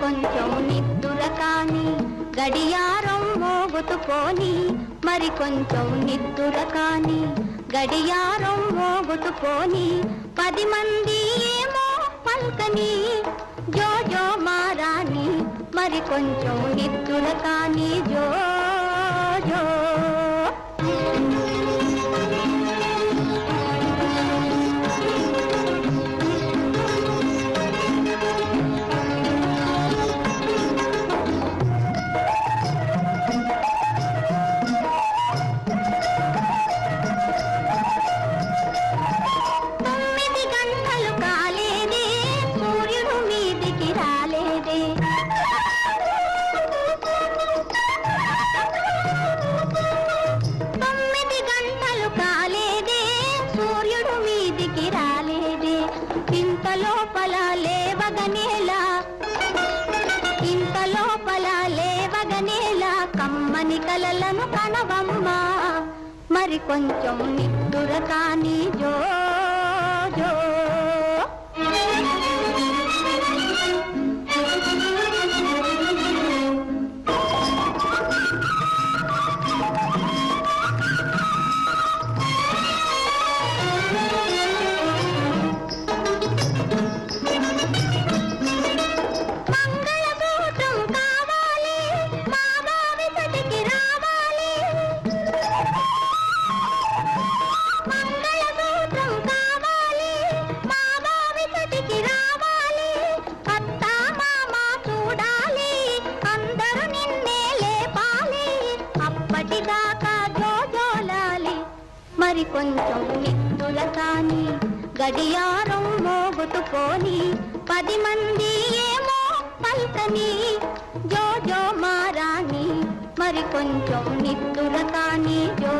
కొంచెం నిద్దుర కాని గడియారం మోగుతుపోని మరి కొంచెం నిద్దుర కాని గడియారం మోగుతుపోని పది మంది ఏమో పల్కని జో జో మారాని మరి కొంచెం నిద్దుర కాని జో జో. ఇంత లోపల లేవగనేలా ఇంత లోపల లేవగనేలా కమ్మని కలలను కనవమ్మా. మరి కొంచెం నిద్దుర కానీ జో జో. మరి కొంచెం నిద్దుల కాని గడియారం మోగుతూ పోని పది మంది ఏమో పంతని జో జో మారాని మరి కొంచెం నిద్దుల కాని జో